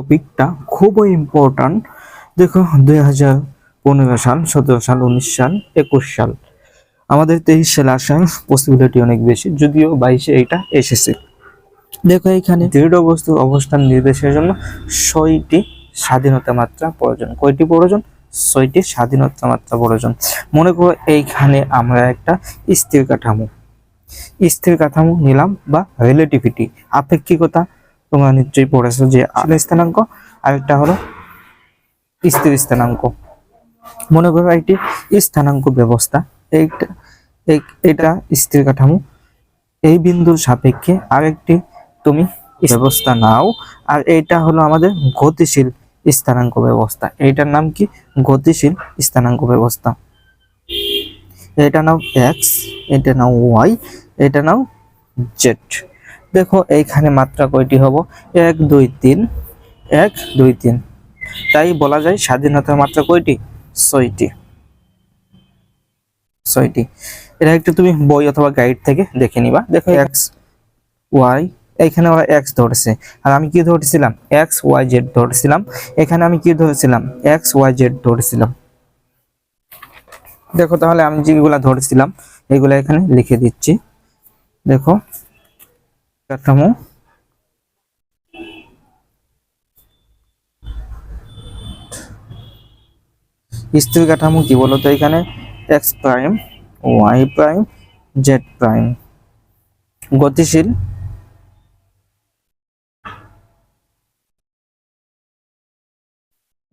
টপিকটা খুবই ইম্পর্ট্যান্ট দেখো, দুই হাজার পনেরো সাল, সতেরো সাল, উনিশ সাল, একুশ সাল। আমাদের তেইশ সালে আসার পসিবিলিটি অনেক বেশি, যদিও বাইশে এটা এসেছে। দেখো, এখানে দৃঢ় বস্তুর অবস্থান নির্দেশের জন্য ছয়টি স্বাধীনতা মাত্রা প্রয়োজন। কয়টি প্রয়োজন? ছয়টি স্বাধীনতা মাত্রা প্রয়োজন। মনে করো, এইখানে আমরা একটা স্থির কাঠামো। স্থির কাঠামো নিলাম বা রিলেটিভিটি আপেক্ষিকতা তোমরা নিশ্চয়ই পড়েছো যে আলো স্থানাঙ্ক আরেকটা হলো স্থির স্থানাঙ্ক। মনে করো একটি স্থানাঙ্ক ব্যবস্থা, এইটা এটা স্থির কাঠামো। এই বিন্দুর সাপেক্ষে আরেকটি তুমি ব্যবস্থা নাও, আর এইটা হলো আমাদের গতিশীল স্থানাঙ্ক ব্যবস্থা। এইটার নাম কি? গতিশীল স্থানাঙ্ক ব্যবস্থা। এটা নাও এক্স এটা নাও ওয়াই এটা নাও জেড দেখো এইখানে মাত্রা কয়টি হব? এক দুই তিন। এক দুই তিন। তাই বলা যায় স্বাধীনতার মাত্রা কয়টি? ছয়টি। ছয়টি। এটা একটু তুমি বই অথবা গাইড থেকে দেখে নিবা। দেখো এক্স ওয়াই এখানে ওরা এক্স ধরেছে। আর আমি কি ধরেছিলাম? এক্স ওয়াই জেড ধরেছিলাম। এখানে আমি কি ধরেছিলাম? এক্স ওয়াই জেড ধরেছিলাম। দেখো তাহলে আমি যেগুলা ধরেছিলাম এগুলা এখানে লিখে দিচ্ছি। দেখো। কাঠামো। স্থির কাঠামো কি বলতো এখানে? X prime Y prime Z prime গতিশীল।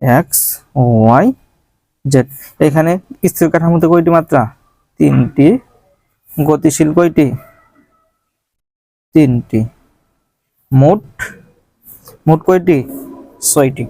এক্স ওয়াই জেড এখানে স্থির কাঠামোতে কয়টি মাত্রা? তিনটি। গতিশীল কয়টি? তিনটি। মোট মোট কয়টি? ছয়টি।